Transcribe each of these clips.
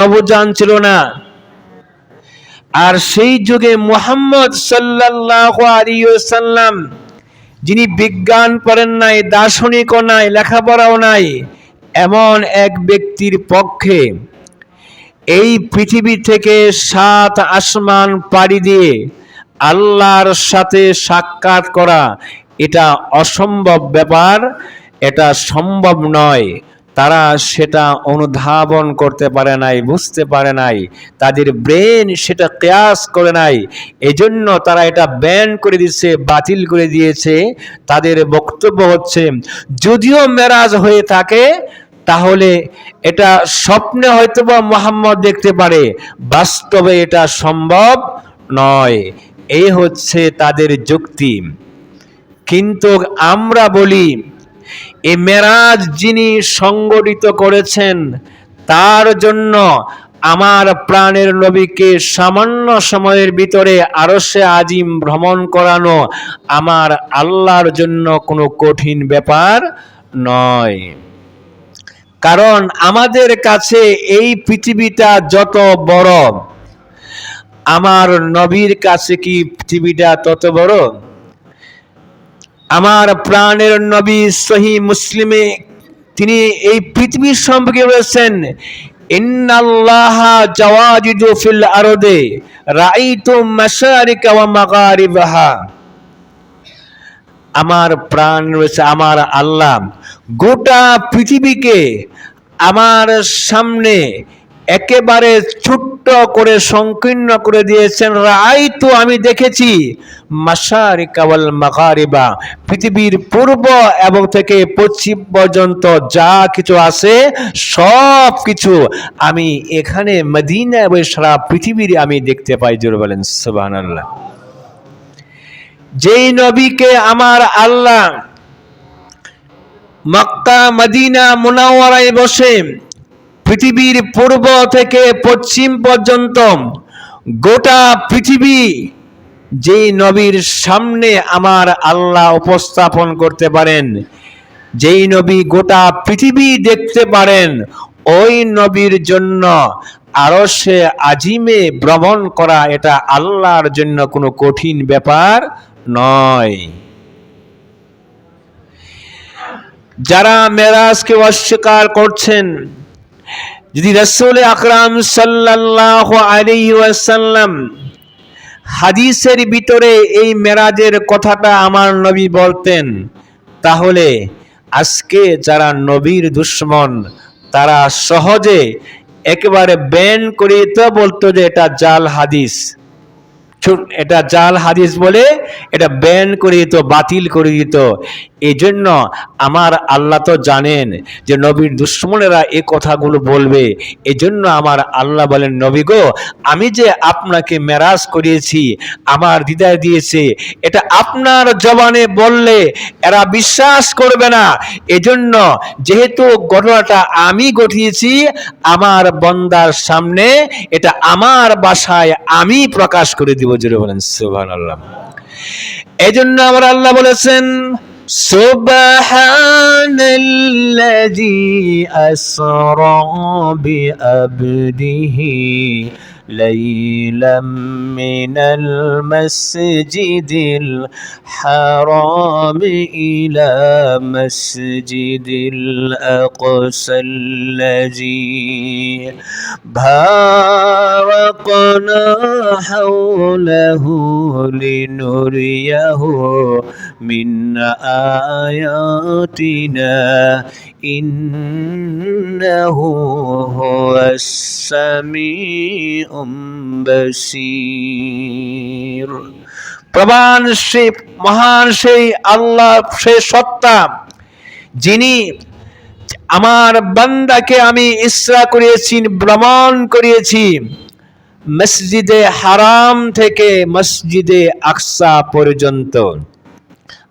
নবজান ছিল না। আর সেই যুগে মুহাম্মদ সাল্লাল্লাহু আলাইহি ওয়াসাল্লাম, যিনি বিজ্ঞান পড়েন নাই, দার্শনিকও নাই, লেখাপড়াও নাই, এমন এক ব্যক্তির পক্ষে এই পৃথিবী থেকে সাত আসমান পাড়ি দিয়ে আল্লাহর সাথে সাক্ষাৎ করা এটা অসম্ভব ব্যাপার, এটা সম্ভব নয়। তারা সেটা অনুধাবন করতে পারে নাই, বুঝতে পারে নাই। তাদের ব্রেন সেটা কেয়াস করে নাই। এজন্য তারা এটা ব্যান করে দিচ্ছে বাতিল করে দিয়েছে। তাদের বক্তব্য হচ্ছে, যদিও মেরাজ হয়ে থাকে, তাহলে এটা স্বপ্নে হয়তো বা মোহাম্মদ দেখতে পারে। বাস্তবে এটা সম্ভব নয়। এই হচ্ছে তাদের যুক্তি। কিন্তু আমরা বলি এ মেরাজ যিনি সংগঠিত করেছেন, তার জন্য আমার প্রাণের নবীকে সামান্য সময়ের ভিতরে আরও সে আজিম ভ্রমণ করানো আমার আল্লাহর জন্য কোনো কঠিন ব্যাপার নয়। কারণ আমাদের কাছে এই পৃথিবীটা যত বড়, আমার নবীর কাছে কি পৃথিবীটা তত বড়? আমার প্রাণের নবী সহি মুসলিমে তিনি এই পৃথিবীর সম্পর্কে বলেছেন আরদে আমার প্রাণ রয়েছে আমার আল্লাহ। গোটা পৃথিবীকে আমার সামনে একেবারে ছোট্ট করে সংকীর্ণ করে দিয়েছেন। রাই তো আমি দেখেছি মাসারিকা ওয়াল মাগারিবা, পৃথিবীর পূর্ব এবং থেকে পশ্চিম পর্যন্ত যা কিছু আছে, সব কিছু আমি এখানে মদিনা এবং সারা পৃথিবীর আমি দেখতে পাই, জোর বলেন সুবাহ আল্লাহ যেই নবীকে আমার আল্লাহ মক্কা, মদিনা, মুনাওয়ারায় বসে পৃথিবীর পূর্ব থেকে পশ্চিম পর্যন্ত গোটা পৃথিবী যেই নবীর সামনে আমার আল্লাহ উপস্থাপন করতে পারেন, যেই নবী গোটা পৃথিবী দেখতে পারেন, ওই নবীর জন্য আরও সে আজিমে ভ্রমণ করা এটা আল্লাহর জন্য কোনো কঠিন ব্যাপার নয়। যারা মেরাজকে অস্বীকার করছেন যদি রসুল আকরাম সাল্লাহ আলী ওয়াসাল্লাম হাদিসের ভিতরে এই মেরাজের কথাটা আমার নবী বলতেন, তাহলে আজকে যারা নবীর দুশ্মন, তারা সহজে একেবারে ব্যান করে তো বলতো যে এটা জাল হাদিস। এটা জাল হাদিস বলে, এটা ব্যান করে দিত, বাতিল করে দিত। এই জন্য আমার আল্লাহ তো জানেন যে নবীর দুশ্মনেরা এ কথাগুলো বলবে। এজন্য আমার আল্লাহ বলেন, নবী গো, আমি যে আপনাকে মেরাজ করিয়েছি, আমার হৃদয় দিয়েছে, এটা আপনার জবানে বললে এরা বিশ্বাস করবে না। এজন্য যেহেতু ঘটনাটা আমি ঘটিয়েছি, আমার বন্দার সামনে এটা আমার বাসায় আমি প্রকাশ করে দিব। জোরে বলেন সুবহান আল্লাহ এই জন্য আমার আল্লাহ বলেছেন سبحان الذي أسرى বিআবদিহি ليلا من المسجد الحرام إلى مسجد الأقصى الذي بارقنا حوله لنريه من آياتنا إنه هو السميع البصير প্রমাণ সেই মহান সেই আল্লাহ সেই সত্তা যিনি আমার বান্দাকে আমি ইসরা করিয়েছি ভ্রমণ করিয়েছি মসজিদে হারাম থেকে মসজিদে আকসা পর্যন্ত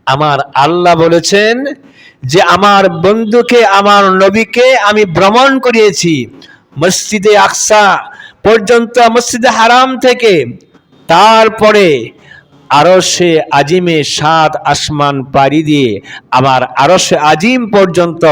আমার আল্লাহ বলেছেন যে আমার বন্ধুকে, আমার নবীকে আমি ভ্রমণ করিয়েছি মসজিদে আকসা পর্যন্ত, মসজিদে হারাম থেকে। তারপরে আরও সে আজিমে সাত আসমান পাড়ি দিয়ে, আমার আরও সে আজিম পর্যন্ত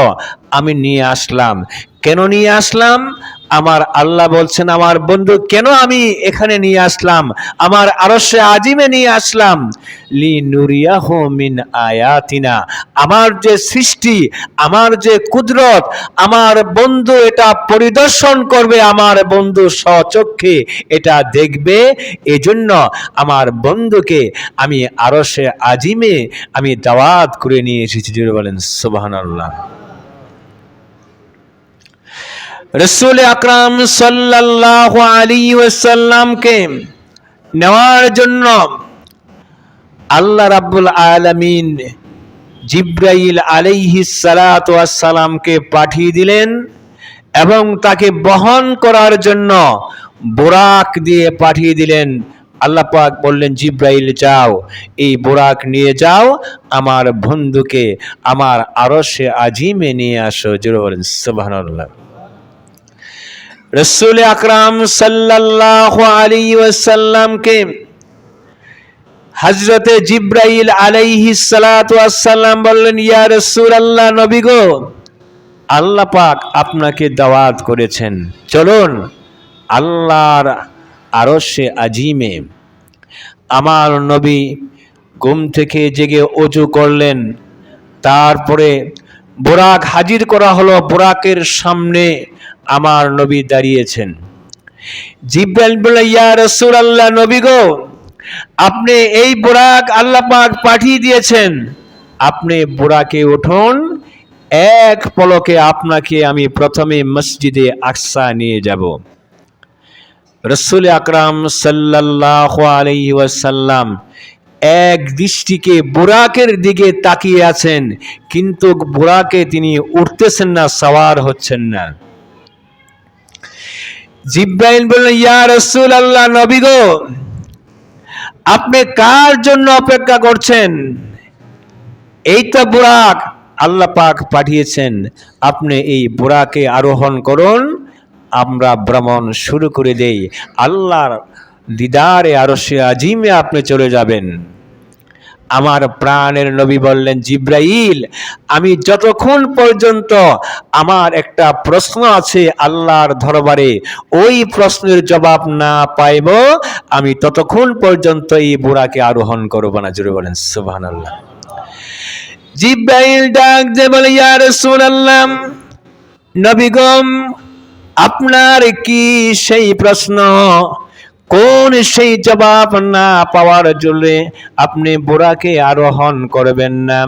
আমি নিয়ে আসলাম। কেন নিয়ে আসলাম? আমার আল্লাহ বলছেন, আমার বন্ধু, কেন আমি এখানে নিয়ে আসলাম? আমার আরশে আজিমে নিয়ে আসলাম। লি নুরিয়াহু মিন আয়াতিনা। আমার যে সৃষ্টি, আমার যে কুদরত, আমার বন্ধু এটা পরিদর্শন করবে, আমার বন্ধু স্বচক্ষে এটা দেখবে। এজন্য আমার বন্ধুকে আমি আরশে আজিমে আমি দাওয়াত করে নিয়ে এসেছি। বলেন, সুবহানাল্লাহ। রসুল আকরাম সাল্লাহ আলী ওয়াসাল্লামকে নেওয়ার জন্য আল্লাহ রাব্বুল আলামিন জিব্রাইল আলাইহি সালামকে পাঠিয়ে দিলেন এবং তাকে বহন করার জন্য বোরাক দিয়ে পাঠিয়ে দিলেন। আল্লাহ পাক বললেন, জিব্রাইল, যাও, এই বোরাক নিয়ে যাও, আমার বন্ধুকে, আমার আরশে আজিমে নিয়ে আসো। জোরে বলেন রসুল আকরাম সাল্লাহ আলী ওয়াসাল্লামকে হজরতে জিব্রাইল আলাইহি সালাম বললেন, ইয়া রসুল আল্লাহ নবী গো, আল্লাহ পাক আপনাকে দাওয়াত করেছেন। চলুন, আল্লাহর আরশে আজিমে আমার নবী ঘুম থেকে জেগে অজু করলেন। তারপরে বোরাক হাজির করা হলো, বোরাকের সামনে আমার নবী দাঁড়িয়েছেন। জিব্রাইল বলে ইয়া রাসূলুল্লাহ, নবী গো, আপনি এই বোরাক আল্লাহ পাক পাঠিয়ে দিয়েছেন। আপনি বোরাকে উঠুন, এক পলকে আপনাকে আমি প্রথমে মসজিদে আকসা নিয়ে যাব। রসুল আকরাম সাল্লাহ আলাইহি ওয়াসাল্লাম এক দৃষ্টিকে বুরাকের দিকে তাকিয়ে আছেন, কিন্তু বুরাকে তিনি উঠতেছেন না, সওয়ার হচ্ছেন না। জিব্রাইল বললেন, ইয়া রসুল আল্লাহ নবী গো, আপনি কার জন্য অপেক্ষা করছেন? এই তো বুরাক আল্লাহ পাক পাঠিয়েছেন। আপনি এই বুরাকে আরোহণ করুন, আমরা ভ্রমণ শুরু করে দেই। আল্লাহর দিদারে আরও সে আজিমে আপনি চলে যাবেন। আমার প্রাণের নবী বললেন, জিব্রাইল, আমি যতক্ষণ পর্যন্ত আমার একটা প্রশ্ন আছে আল্লাহর দরবারে, ওই প্রশ্নের জবাব না পাইব, আমি ততক্ষণ পর্যন্ত এই বুড়াকে আরোহণ করব না। জুড়ে বলেন সুবহান আল্লাহ জিব্রাইল ডাক যে বলে, ইয়া রাসূলুল্লাহ নবীগম আপনার কি সেই প্রশ্ন? কোন সেই জবাব না পাওয়ার জন্য আপনি বুড়াকে আরোহণ করবেন না।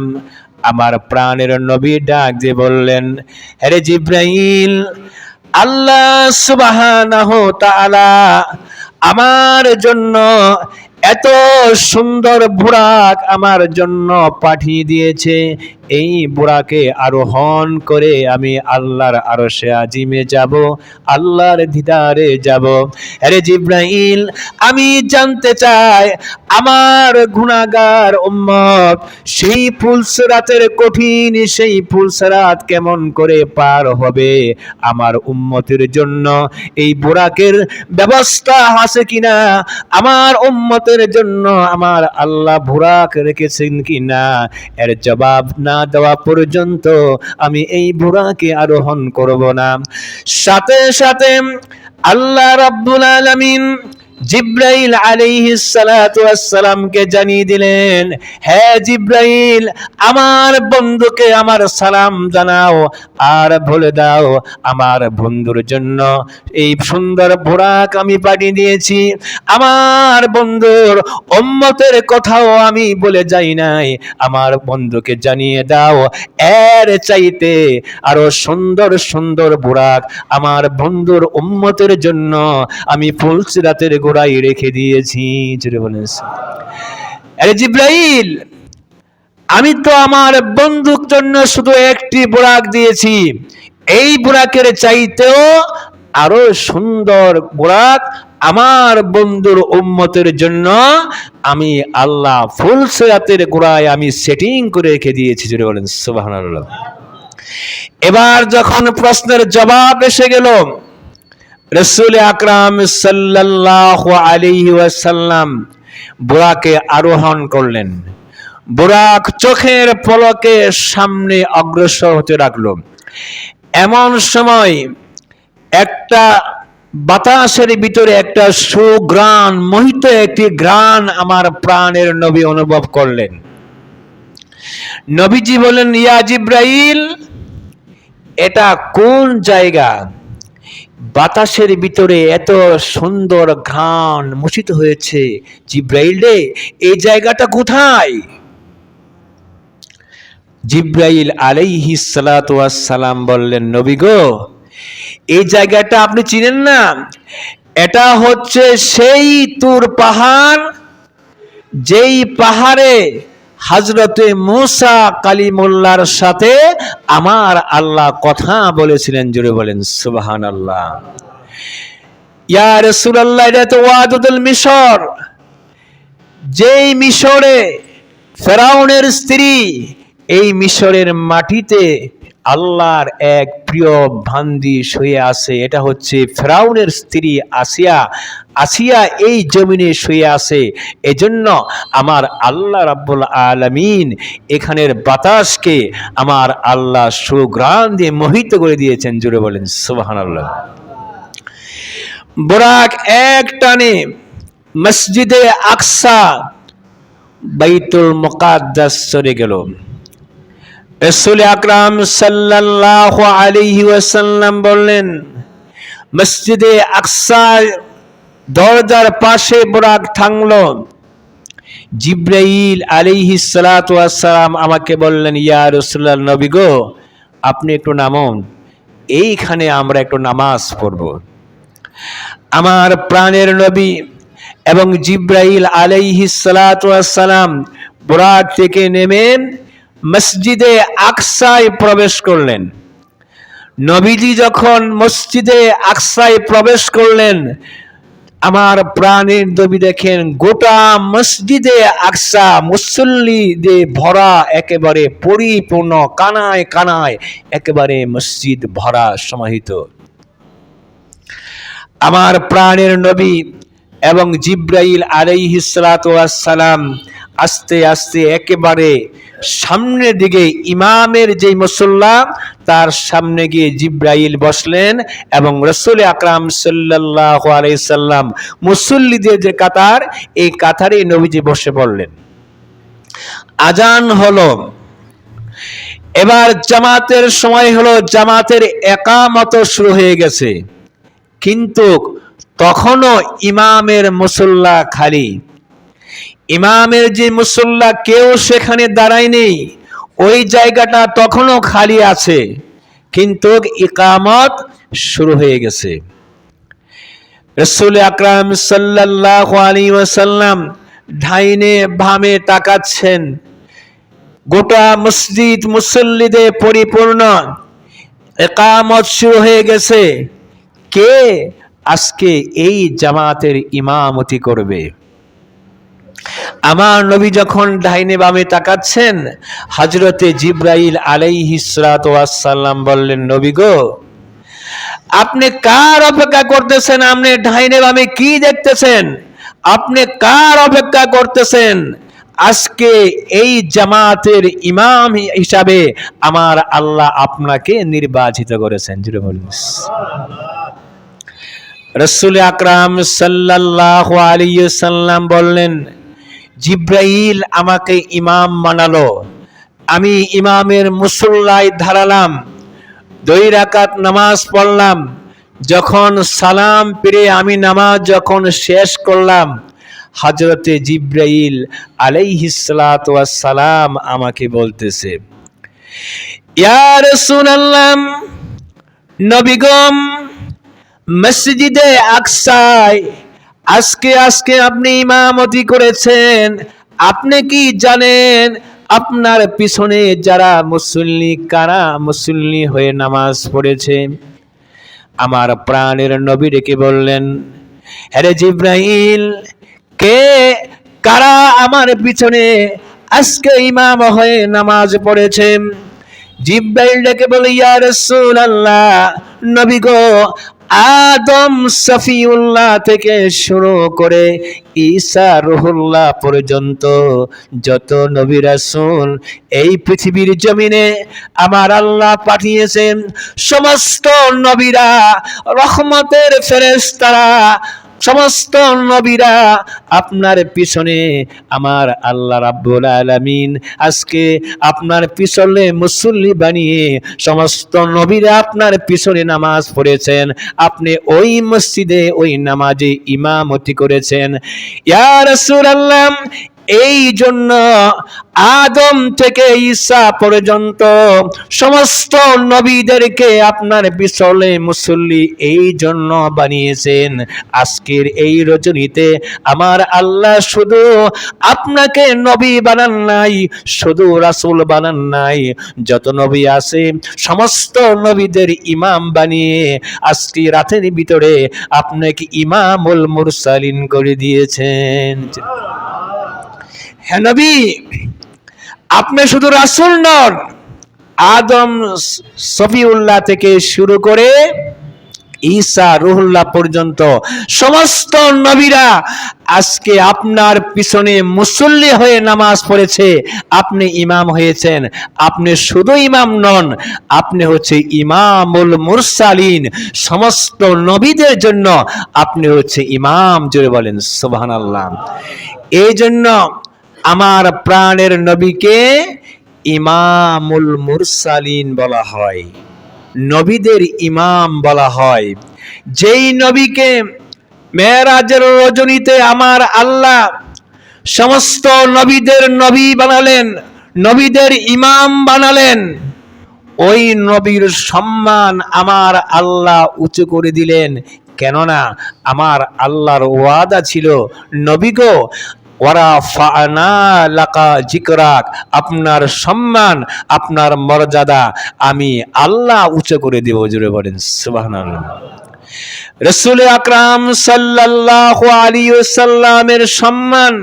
আমার প্রাণের নবী ডাক যে বললেন হ্যারে জিব্রাইল, আল্লাহ তাআলা আমার জন্য এত সুন্দর বুড়াক আমার জন্য পাঠিয়ে দিয়েছে। এই বুড়াকে আরোহণ করে আমি আল্লাহর আরশে আজিমে যাব, আল্লাহর দিদারে যাব। আরে জিব্রাইল, আমি জানতে চাই, আমার গুণাগার উম্মত, সেই ফুলসরাতের কঠিন, সেই ফুলসরাত কেমন করে পার হবে আমার উম্মতের জন্য? এই বুড়াকের ব্যবস্থা আছে কিনা? আমার উম্মতের জন্য আমার আল্লাহ বুড়াক রেখেছেন কিনা? এর জবাব না দেওয়া পর্যন্ত আমি এই বুড়াকে আরোহণ করব না। সাথে সাথে আল্লাহ রাব্বুল আলামিন জিব্রাইল আলাইহিস সালাতু সালামকে জানিয়ে দিলেন হ্যাঁ জিব্রাইল, আমার বন্ধুকে আমার সালাম জানাও আর বলে দাও, আমার বন্ধুর জন্য এই সুন্দর বোরাক আমি পাঠিয়ে দিয়েছি। আমার বন্ধুর উম্মতের কথাও আমি বলে যাই নাই। আমার বন্ধুকে জানিয়ে দাও, এর চাইতে আরও সুন্দর সুন্দর বোরাক আমার বন্ধুর উম্মতের জন্য আমি ফুলসিরাতের গোড়ায় রেখে দিয়েছি বলেন আরে জিব্রাইল, আমি তো আমার বন্ধুর জন্য শুধু একটি বোরাক দিয়েছি। এই বোরাকের চাইতেও আরও সুন্দর বোরাক আমার বন্ধুর উম্মতের জন্য আমি আল্লাহ ফুল সেরাতের গোড়ায় আমি সেটিং করে রেখে দিয়েছি জুড়ে বলেন সুবহানাল্লাহ। এবার যখন প্রশ্নের জবাব এসে গেল রসুল আকরাম সাল্লাহ আলিহি ওয়াসাল্লাম বুড়াকে আরোহণ করলেন। বুড়াক চোখের পলকে সামনে অগ্রসর হতে রাখল এমন সময় একটা বাতাসের ভিতরে একটা সুগ্রাণ মোহিত একটি গ্রাণ আমার প্রাণের নবী অনুভব করলেন। নবীজি বলেন ইয়া জিব্রাইল, এটা কোন জায়গা? বাতাসের ভিতরে এত সুন্দর ঘ্রাণ মুছিত হয়েছে। জিব্রাইল রে, এই জায়গাটা কোথায়? জিব্রাইল আলাইহি সালাম বললেন, নবী গো, এই জায়গাটা আপনি চিনেন না? এটা হচ্ছে সেই তুর পাহাড়, যেই পাহাড়ে হজরতে মুসা কালিমুল্লার সাথে আমার আল্লাহ কথা বলেছিলেন জুড়ে বলেন সুবাহান আল্লাহ ইয়া রসুল্লাহ এটা তো ওয়াদুল মিশর। যেই মিশরে ফেরাউনের স্ত্রী এই মিশরের মাটিতে আল্লাহর এক প্রিয় ভান্দি শুয়ে আছে, এটা হচ্ছে ফেরাউনের স্ত্রী আসিয়া আসিয়া এই জমিনে শুয়ে আছে। এজন্য আমার আল্লাহ রাব্বুল আলামিন এখানের বাতাসকে আমার আল্লাহ সুগ্রাণ দিয়ে মোহিত করে দিয়েছেন, জুড়ে বলেন সুবাহান আল্লাহ বোরাক এক টানে মসজিদে আকসা বাইতুল মুকাদ্দাস চলে গেল। রসুল আকরাম সাল্লাহ আলিহি ওয়াসাল্লাম বললেন, মসজিদে আকসা দরজার পাশে বোরাক থাকল জিব্রাইল আলিহি সালাম আমাকে বললেন, ইয়া রসুল্লাহ নবী গো, আপনি একটু নামুন। এইখানে আমরা একটু নামাজ পড়ব। আমার প্রাণের নবী এবং জিব্রাইল আলাইহি সালাম বোরাক থেকে নেমে মসজিদে আকসায় প্রবেশ করলেন। নবীজি যখন মসজিদে আকসায় প্রবেশ করলেন, আমার প্রাণের নবী দেখেন, গোটা মসজিদে আকসা মুসল্লি দে ভরা একেবারে পরিপূর্ণ, কানায় কানায় একেবারে মসজিদ ভরা সমাহিত। আমার প্রাণের নবী এবং জিব্রাইল আলাইহিসালাম আস্তে আস্তে একেবারে সামনের দিকে ইমামের যে মুসল্লা, তার সামনে গিয়ে জিব্রাইল বসলেন এবং রসুল আকরাম সাল্লাহ আলাইসাল্লাম মুসল্লিদের যে কাতার, এই কাতারে নবীজি বসে পড়লেন। আজান হলো। এবার জামাতের সময় হলো, জামাতের একামত শুরু হয়ে গেছে। কিন্তু তখনও ইমামের মুসল্লা খালি। ইমামের যে মুসল্লা কেউ সেখানে দাঁড়ায়নি, ওই জায়গাটা তখনও খালি আছে। কিন্তু ইকামত শুরু হয়ে গেছে। রসুল আকরাম সাল্লাহ আলী ঢাইনে ভামে তাকাচ্ছেন। গোটা মসজিদ মুসল্লিদের পরিপূর্ণ। একামত শুরু হয়ে গেছে। কে আজকে এই জামাতের ইমামতি করবে? আমার নবী যখন ডাইনে বামে তাকাচ্ছেন হজরতে জিব্রাইল আলাইহিসাল্লাম বললেন, নবী গো, আপনি কার অপেক্ষা করতেছেন? আপনি ডাইনে বামে কি দেখতেছেন? আপনি কার অপেক্ষা করতেছেন? আজকে এই জামাতের ইমাম হিসাবে আমার আল্লাহ আপনাকে নির্বাচিত করেছেন। রসুল আকরাম সাল্লাহ আলিয়া সাল্লাম বললেন জিব্রাইল আমাকে ইমাম মানালো আমি ইমামের মুসল্লায় ধারালাম, দুই রাকাত নামাজ পড়লাম, যখন সালাম পেরে আমি নামাজ যখন শেষ করলাম হজরতে জিব্রাইল সালাম আমাকে বলতেছে ইয়ার সুনাল্লাম নবিগম মসজিদে আকসায় আজকে আজকে আপনি ইমামতি করেছেন। আপনি কি জানেন? আপনার পিছনে যারা মুসল্লি, কারা মুসল্লি হয়ে নামাজ পড়েছে? আমার প্রাণের নবী রেখে বললেন হ্যারে জিব্রাহিল কে, কারা আমার পিছনে আজকে ইমাম হয়ে নামাজ পড়েছে? জিব্রাইল ডেকে বলে, ইয়া রাসূলুল্লাহ, নবী গো আদম সফিউল্লাহ থেকে শুরু করে ঈসা রুহুল্লাহ পর্যন্ত যত নবী রাসূল এই পৃথিবীর জমিনে আমার আল্লাহ পাঠিয়েছেন, সমস্ত নবীরা, রহমতের ফেরেশতারা সমস্ত নবীরা আপনার পিছনে আমার আল্লাহ রাব্বুল আলামিন। আজকে আপনার পিছনে মুসল্লি বানিয়ে সমস্ত নবীরা আপনার পিছনে নামাজ পড়েছেন। আপনি ওই মসজিদে ওই নামাজে ইমামতি করেছেন। ইয়া রাসূলুল্লাহ এই জন্য আদম থেকে ঈসা পর্যন্ত সমস্ত নবীদেরকে আপনার বিচলে মুসল্লি এই জন্য বানিয়েছেন। আজকের এই রজনীতে আমার আল্লাহ শুধু আপনাকে নবী বানান নাই, শুধু রাসুল বানান নাই। যত নবী আছে, সমস্ত নবীদের ইমাম বানিয়ে আজকে রাতের ভিতরে আপনাকে ইমামুল মুরসালিন করে দিয়েছেন। হ্যাঁ আপনি শুধু রাসুল নন, আদম সফিউল্লাহ থেকে শুরু করে ঈসা রুহুল্লাহ পর্যন্ত সমস্ত নবীরা আজকে আপনার পিছনে মুসল্লি হয়ে নামাজ পড়েছে, আপনি ইমাম হয়েছেন। আপনি শুধু ইমাম নন, আপনি হচ্ছে ইমামুল মুরসালিন। সমস্ত নবীদের জন্য আপনি হচ্ছে ইমাম, জোরে বলেন, সুবহানাল্লাহ। এই জন্য আমার প্রাণের নবীকে ইমামুল মুরসালিন বলা হয়। নবীদের ইমাম বলা হয়। যেই নবীকে মেয়েরাজের রজনীতে আমার আল্লাহ সমস্ত নবীদের নবী বানালেন, নবীদের ইমাম বানালেন, ওই নবীর সম্মান আমার আল্লাহ উঁচু করে দিলেন। কেননা আমার আল্লাহর ওয়াদা ছিল, নবী ওরা ফানা লাকা জিকরাক। আপনার সম্মান, আপনার মর্যাদা আমি আল্লাহ উঁচু করে দেব জুড়ে বলেন, সুবহানাল্লাহ। রসুল আকরাম সাল্লাল্লাহু আলাইহি সাল্লামের সম্মান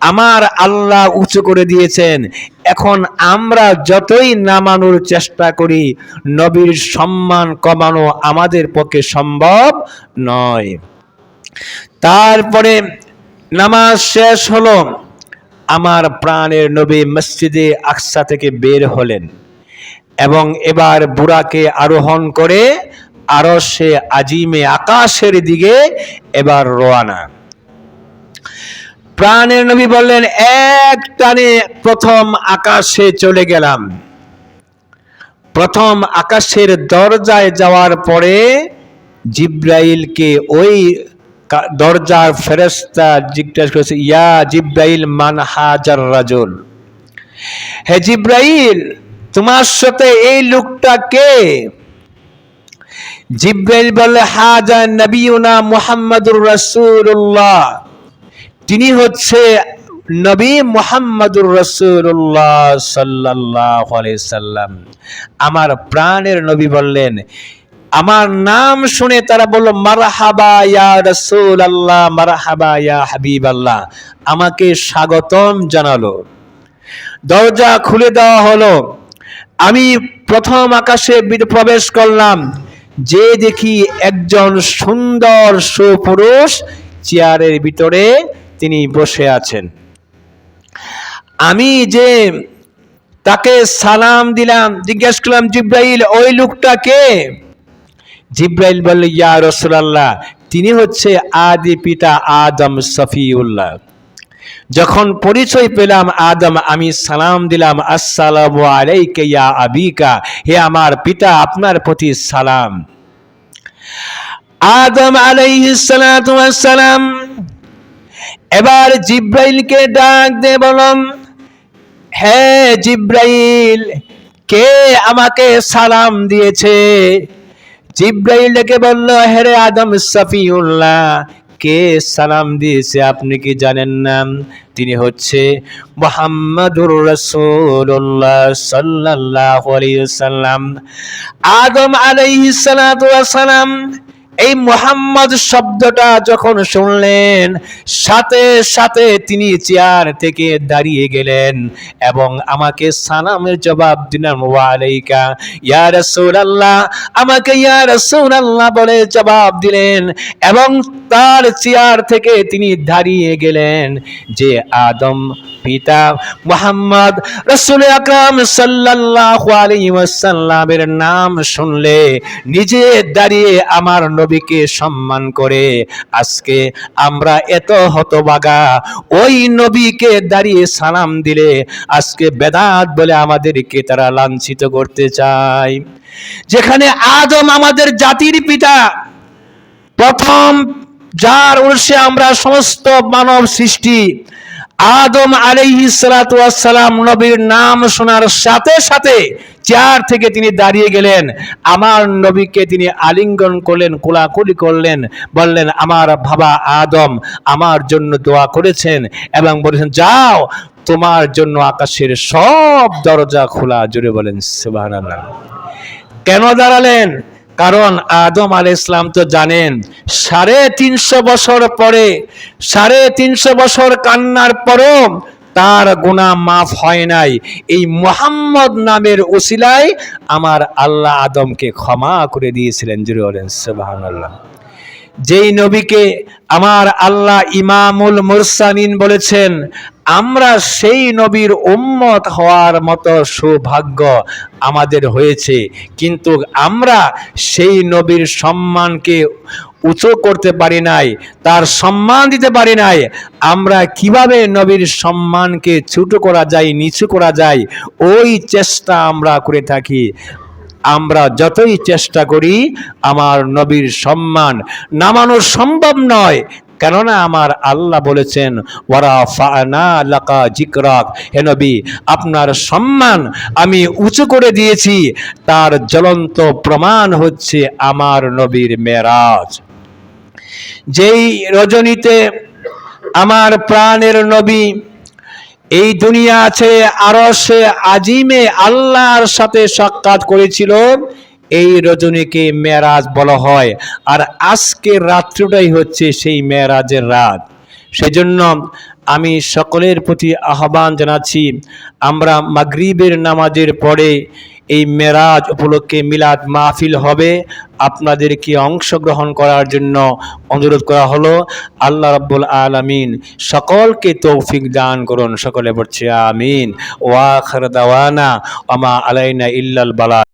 আমার আল্লাহ উঁচু করে দিয়েছেন। এখন আমরা যতই নামানোর চেষ্টা করি, নবীর সম্মান কমানো আমাদের পক্ষে সম্ভব নয়। তারপরে নামাজ শেষ হলো, আমার প্রাণের নবী মসজিদে আকসা থেকে বের হলেন এবং এবার বুড়াকে আরোহণ করে আরও সে আজিমে আকাশের দিকে এবার রোয়ানা প্রাণের নবী বললেন, এক টানে প্রথম আকাশে চলে গেলাম। প্রথম আকাশের দরজায় যাওয়ার পরে জিব্রাইলকে ওই দরজার ফেরেস্তা জিজ্ঞাসা করেছে, ইয়া জিব্রাইল, মান হাজার রাজুল? হে জিব্রাইল, তোমার সাথে এই লোকটা কে? জিব্রাইল বলে, হাজা নবিউনা মুহাম্মাদুর রাসূলুল্লাহ। তিনি হচ্ছে নবী মুহাম্মাদুর রাসূলুল্লাহ সাল্লাল্লাহু আলাইহি সাল্লাম। আমার প্রাণের নবী বললেন আমার নাম শুনে তারা বলল, মারহাবা ইয়া রাসূল আল্লাহ মারহাবা হাবিব আল্লাহ আমাকে স্বাগতম জানালো। দরজা খুলে দেওয়া হলো। আমি প্রথম আকাশে প্রবেশ করলাম। যে দেখি একজন সুন্দর সুপুরুষ চেয়ারের ভিতরে তিনি বসে আছেন। আমি যে তাকে সালাম দিলাম, জিজ্ঞেস করলাম, জিব্রাইল, ওই লোকটা কে? জিব্রাইল বলল, ইয়া রসুলাল্লাহ, তিনি হচ্ছে আদি পিতা আদম সফিউল্লাহ যখন পরিচয় পেলাম, আদম, আমি সালাম দিলাম, আসসালামু আলাইকা ইয়া আবিকা, হে আমার পিতা, আপনার প্রতি সালাম। আদম আলাইহিস সালাতু সালাম। এবার জিব্রাইলকে ডাক দে বলম হে জিব্রাইল, কে আমাকে সালাম দিয়েছে? জিব্রাইল ডেকে বলল, হেরে আদম সফিউল্লাহ, কে সালাম দিয়েছে আপনি কি জানেন নাম তিনি হচ্ছে মোহাম্মদুর রসুল্লাহ সাল্লাহ সাল্লাম আদম আলাইহিস সালাম এই মোহাম্মদ শব্দটা যখন শুনলেন, সাথে সাথে তিনি চেয়ার থেকে দাঁড়িয়ে গেলেন এবং আমাকে সালামের জবাব দিলেন ওয়ালাইকা ইয়া রাসূলুল্লাহ। আমাকে ইয়া রাসূলুল্লাহ বলে জবাব দিলেন এবং তার চেয়ার থেকে তিনি দাঁড়িয়ে গেলেন যে আদম পিতা মোহাম্মদ রসুল আকরাম সাল্লাল্লাহু আলাইহি ওয়াসাল্লামের নাম শুনলে নিজে দাঁড়িয়ে আমার নবীকে সম্মান করে। আজকে আমরা এত হতবাগা, ওই নবীকে দাঁড়িয়ে সালাম দিলে আজকে বেদাত বলে আমাদেরকে তারা লাঞ্ছিত করতে চায়। যেখানে আদম আমাদের জাতির পিতা, প্রথম যার উর্ষে আমরা সমস্ত মানব সৃষ্টি আদম আলাইহি সালাম নবীর নাম শোনার সাথে সাথে চেয়ার থেকে তিনি দাঁড়িয়ে গেলেন। আমার নবীকে তিনি আলিঙ্গন করলেন, কোলাকুলি করলেন, বললেন, আমার বাবা আদম আমার জন্য দোয়া করেছেন এবং বলেছেন, যাও, তোমার জন্য আকাশের সব দরজা খোলা। জুড়ে বলেন, সুবহানাল্লাহ। কেন দাঁড়ালেন? কারণ আদম আল ইসলাম তো জানেন, সাড়ে তিনশো বছর পরে, সাড়ে তিনশো বছর কান্নার পরও তার গুণা মাফ হয় নাই। এই মোহাম্মদ নামের ওসিলায় আমার আল্লাহ আদমকে ক্ষমা করে দিয়েছিলেন, জুরি বলেন, সুবহানাল্লাহ। যেই নবীকে আমার আল্লাহ ইমামুল মুরসানিন বলেছেন, আমরা সেই নবীর উম্মত হওয়ার মতো সৌভাগ্য আমাদের হয়েছে। কিন্তু আমরা সেই নবীর সম্মানকে উঁচু করতে পারি নাই, তার সম্মান দিতে পারি নাই। আমরা কীভাবে নবীর সম্মানকে ছোট করা যায়, নিচু করা যায়, ওই চেষ্টা আমরা করে থাকি। আমরা যতই চেষ্টা করি, আমার নবীর সম্মান নামানো সম্ভব নয়। কেননা আমার আল্লাহ বলেছেন ওরা ফানা লাকা জিকরাক। হে নবী, আপনার সম্মান আমি উঁচু করে দিয়েছি, তার জ্বলন্ত প্রমাণ হচ্ছে আমার নবীর মেরাজ। যেই রজনীতে আমার প্রাণের নবী এই দুনিয়া আছে, আরও সে আজিমে আল্লাহর সাথে সাক্ষাৎ করেছিল। এই রজনীকে মেরাজ বলা হয়। আর আজকে রাত্রিটাই হচ্ছে সেই মেরাজের রাত। সেজন্য আমি সকলের প্রতি আহ্বান জানাচ্ছি, আমরা মাগরিবের নামাজের পরে এই মেরাজ উপলক্ষে মিলাদ মাহফিল হবে। আপনাদেরকে অংশগ্রহণ করার জন্য অনুরোধ করা হলো, আল্লাহ রাব্বুল আলামিন সকলকে তৌফিক দান করুন। সকলে বলছে আমিন। ওয়া দাওয়ানা আমা আলাইনা ইল্লাল বালা।